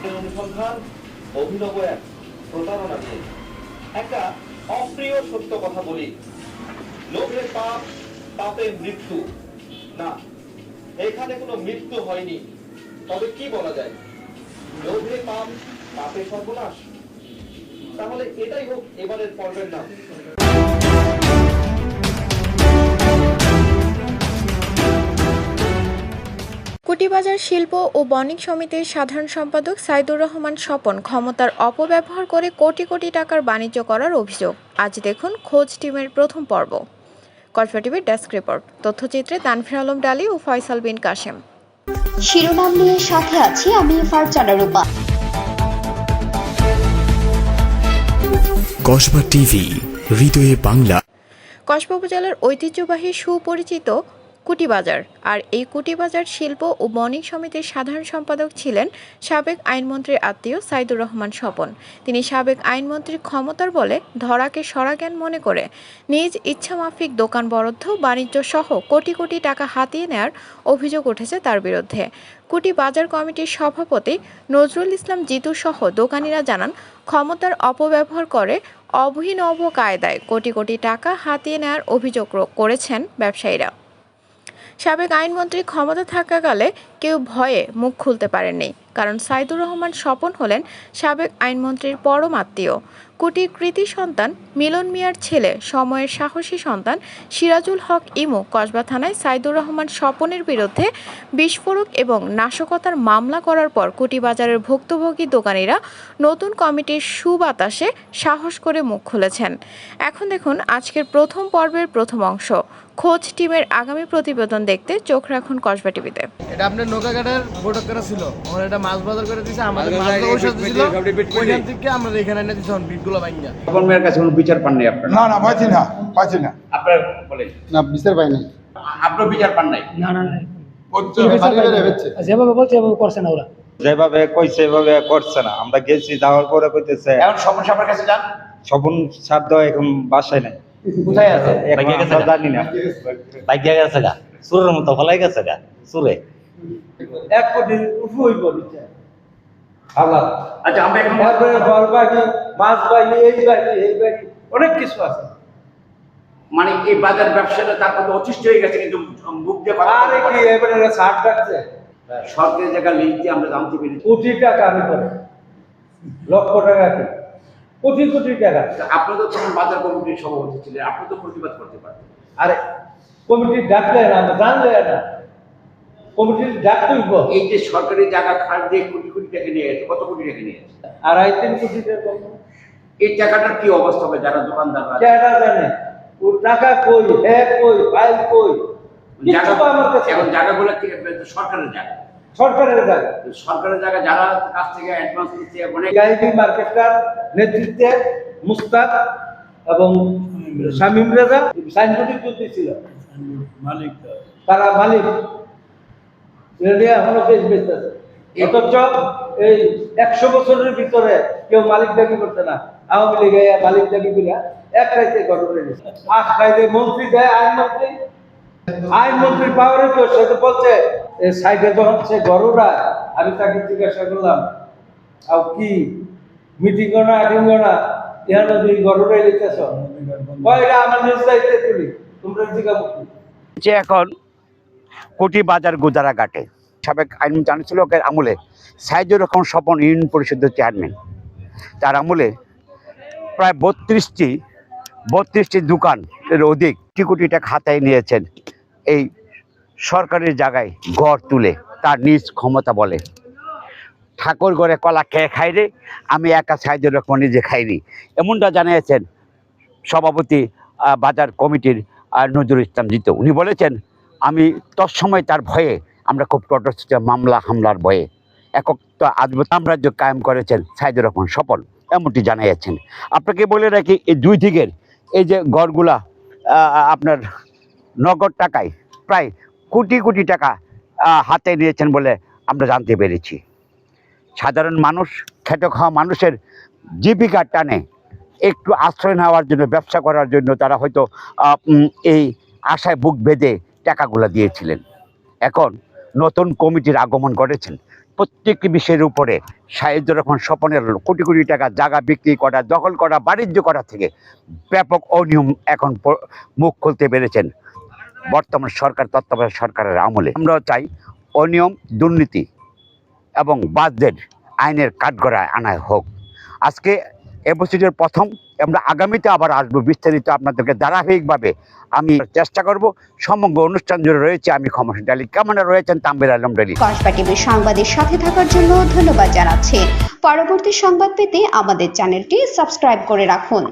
আজকের অনুসন্ধান অভিনব এক প্রতারণা নিয়ে। একটা অপ্রিয় সত্য কথা বলি। লোভে পাপ, পাপে মৃত্যু। না, এখানে কোনো মৃত্যু হয়নি। তবে কি বলা যায়? লোভে পাপ, পাপে সর্বনাশ। তাহলে এটাই হোক এবারের পর্বের নাম। কুটিবাজার শিল্প ও বণিক সমিতির সাধারণ সম্পাদক সাইদুর রহমান স্বপন ক্ষমতার অপব্যবহার করে কোটি কোটি টাকার বাণিজ্য করার অভিযোগ। আজ দেখুন খোঁজ টিমের প্রথম পর্ব। কসবা টিভির ডেস্ক রিপোর্ট। তথ্যচিত্রে তানফির আলম ডালি ও ফয়সাল বিন কাশেম। শিরোনাম নিয়ে সাথে আছি আমি ফারজানা রূপা। কসবা টিভি হৃদয়ে বাংলা। কসবা উপজেলার ঐতিহ্যবাহী সুপরিচিত কুটিবাজার। আর এই কুটিবাজার শিল্প ও বণিক সমিতির সাধারণ সম্পাদক ছিলেন সাবেক আইনমন্ত্রীর আত্মীয় সাইদুর রহমান স্বপন। তিনি সাবেক আইনমন্ত্রীর ক্ষমতার বলে ধরাকে সরাজ্ঞান মনে করে নিজ ইচ্ছামাফিক দোকান বরাদ্দ, বাণিজ্য সহ কোটি কোটি টাকা হাতিয়ে নেয়ার অভিযোগ উঠেছে তার বিরুদ্ধে। কুটি বাজার কমিটির সভাপতি নজরুল ইসলাম জিতু সহ দোকানিরা জানান, ক্ষমতার অপব্যবহার করে অভিনব কায়দায় কোটি কোটি টাকা হাতিয়ে নেওয়ার অভিযোগ করেছেন ব্যবসায়ীরা। সাবেক আইনমন্ত্রী ক্ষমতা থাকাকালে কেউ ভয়ে মুখ খুলতে পারেননি, কারণ সাইদুর রহমান স্বপন হলেন সাবেক আইনমন্ত্রীর পরম আত্মীয়। কুটির কৃতি সন্তান, মিলন মিয়ার ছেলে, সময়ের সাহসী সন্তান, সিরাজুল হক ইমু, কসবা থানায় সাইদুর রহমান স্বপনের বিরুদ্ধে বিস্ফোরক এবং নাশকতার মামলা করার পর কুটিবাজারের ভুক্তভোগী দোকানিরা নতুন কমিটির সুবাতাসে সাহস করে মুখ খুলেছেন। এখন দেখুন আজকের প্রথম পর্বের প্রথম অংশ। খোঁজ টিমের আগামী প্রতিবেদন দেখতে চোখ রাখুন কসবা টিভিতে। এটা আপনার নৌকাঘাটের বৈঠক করা ছিল। ওখানে এটা মাছ বাজার করে দিছে আমাদের মাছ ঔষধ ছিল ওইখান থেকে আমরা এখানে এনে দিছি বিটগুলো ভাঙ্গা সকল মেয়ের কাছে কোনো বিচার পান নাই আপনারা? না না পাচ্ছি না পাচ্ছি না। আপনার বলেন। না বিচার পাইনি আপনার বিচার পান নাই? না না না। যেভাবে বলছে এভাবে করছে না ওরা। যেভাবে কইছে এভাবে করছে না। আমরা গেছি যাওয়ার পরে কইতেছে এখন সমস্যা আপনার কাছে যান। স্বপন সাধ্য এখন বাসায় নাই। কোথায় আছে? আমরা জানি না। গেছে গা? সুরের মতো ফলাই গেছে গা? সুরে এক কোটি উঠু হইব নিচে। আল্লাহ। আচ্ছা আমরা এখন তারপরে বাকি মাছ বাকি এই বাকি এই বাকি অনেক কিছু আছে। মানে এই বাজার ব্যবসাটা তারপর তো অতিষ্ঠ হয়ে গেছে কিন্তু মুখ দিয়ে কথা আরে কি এবারে ছাড় ডাকছে সরকারি জায়গা লিঙ্ক দিয়ে আমরা জানতে পেরেছি। কোটি টাকা আমি করে। লক্ষ টাকা কি? কোটি কোটি টাকা। আপনি তো তখন বাজার কমিটির সভাপতি ছিলেন আপনি তো প্রতিবাদ করতে পারতেন। আরে কমিটি ডাকলে না আমরা জানলে না। কমিটির ডাক তুলব এই যে সরকারি জায়গা খাট দিয়ে কোটি কোটি টাকা নিয়ে গেছে কত কোটি টাকা নিয়ে গেছে? আড়াই তিন কোটি টাকা এই টাকাটার কি অবস্থা হবে? যারা দোকানদার কেডা জানে ও টাকা কই হ্যাঁ কই ফাইল কই? কিচ্ছু তো আমার কাছে এখন জায়গাগুলো কি সরকারের জায়গা। সরকারের জায়গা। সরকারের জায়গা যারা কাছ থেকে অ্যাডভান্স নিচ্ছে অনেক গাইবি মার্কেটটার নেতৃত্বে মুস্তাক এবং শামীম রেজা। সাইনবোর্ডে চলতে ছিল। মালিক। তারা মালিক। রেডিয়া এখনও বেশ বেচতেছে অথচ এই একশো বছরের ভিতরে কেউ মালিক দাবি করতে না। আওয়ামী লীগে মালিক দাবি করে এক রাইতে গঠন আখ মন্ত্রী দেয় আইনমন্ত্রী আইনমন্ত্রী পাওয়ারে তো সে তো বলছে সাইডে যখন সে গরুরা আমি তাকে জিজ্ঞাসা করলাম আর কি? মিটিং না আটিং না? ইহা নদী গরুরা লিখতেছ কয়টা আমার নিজ দায়িত্বে তুলি তোমরা জিজ্ঞাসা যে এখন কোটি বাজার গুজারা ঘাটে। সাবেক আইন চান্সেলকের আমলে সাইজুর রকম স্বপন ইউনিয়ন পরিষদের চেয়ারম্যান। তার আমলে প্রায় বত্রিশটি বত্রিশটি দোকান এর অধিক কোটি কোটি টাকা হাতায় নিয়েছেন। এই সরকারের জায়গায় গড় তুলে তার নিজ ক্ষমতা বলে। ঠাকুর ঘরে কলা খেয়ে খাই রে? আমি একা সাইজুর রকম নিজে খাইনি। এমনটা জানিয়েছেন সভাপতি বাজার কমিটির নজরুল ইসলাম জিত। উনি বলেছেন আমি তৎসময় তার ভয়ে আমরা খুব তটস্থ মামলা হামলার ভয়ে। একক সাম্রাজ্য কায়েম করেছেন, সাইদুর রহমান সফল, এমনটি জানাইয়াছেন আপনাকে বলে রাখি, এই দুই দিকের এই যে গড়গুলা আপনার নগদ টাকায় প্রায় কোটি কোটি টাকা হাতে নিয়েছেন বলে আমরা জানতে পেরেছি। সাধারণ মানুষ, খেটে খাওয়া মানুষের জীবিকার টানে একটু আশ্রয় নেওয়ার জন্য, ব্যবসা করার জন্য তারা হয়তো এই আশায় বুক বেঁধে টাকাগুলো দিয়েছিলেন। এখন নতুন কমিটির আগমন করেছেন প্রত্যেকটি বিষয়ের উপরে সাহিত্যর রহমান স্বপনের কোটি কোটি টাকা জায়গা বিক্রি করা, দখল করা, বাণিজ্য করা থেকে ব্যাপক অনিয়ম এখন মুখ খুলতে পেরেছেন বর্তমান সরকার, তত্ত্বাবধায়ক সরকারের আমলে। আমরা চাই অনিয়ম, দুর্নীতি এবং বাদদের আইনের কাঠগড়ায় আনা হোক। আজকে এবছরের প্রথম আমরা আগামীতে আবার আসব বিস্তারিত আপনাদেরকে ধারাবাহিকভাবে। আমি চেষ্টা করব, সমগ্র অনুষ্ঠান জুড়ে রয়েছে, আমি ক্ষমতা ডালি। কেমন রয়েছেন তাম্বির আলম ডালি? কসবা টিভির সংবাদের সাথে থাকার জন্য ধন্যবাদ জানাচ্ছি। পরবর্তী সংবাদ পেতে আমাদের চ্যানেলটি সাবস্ক্রাইব করে রাখুন।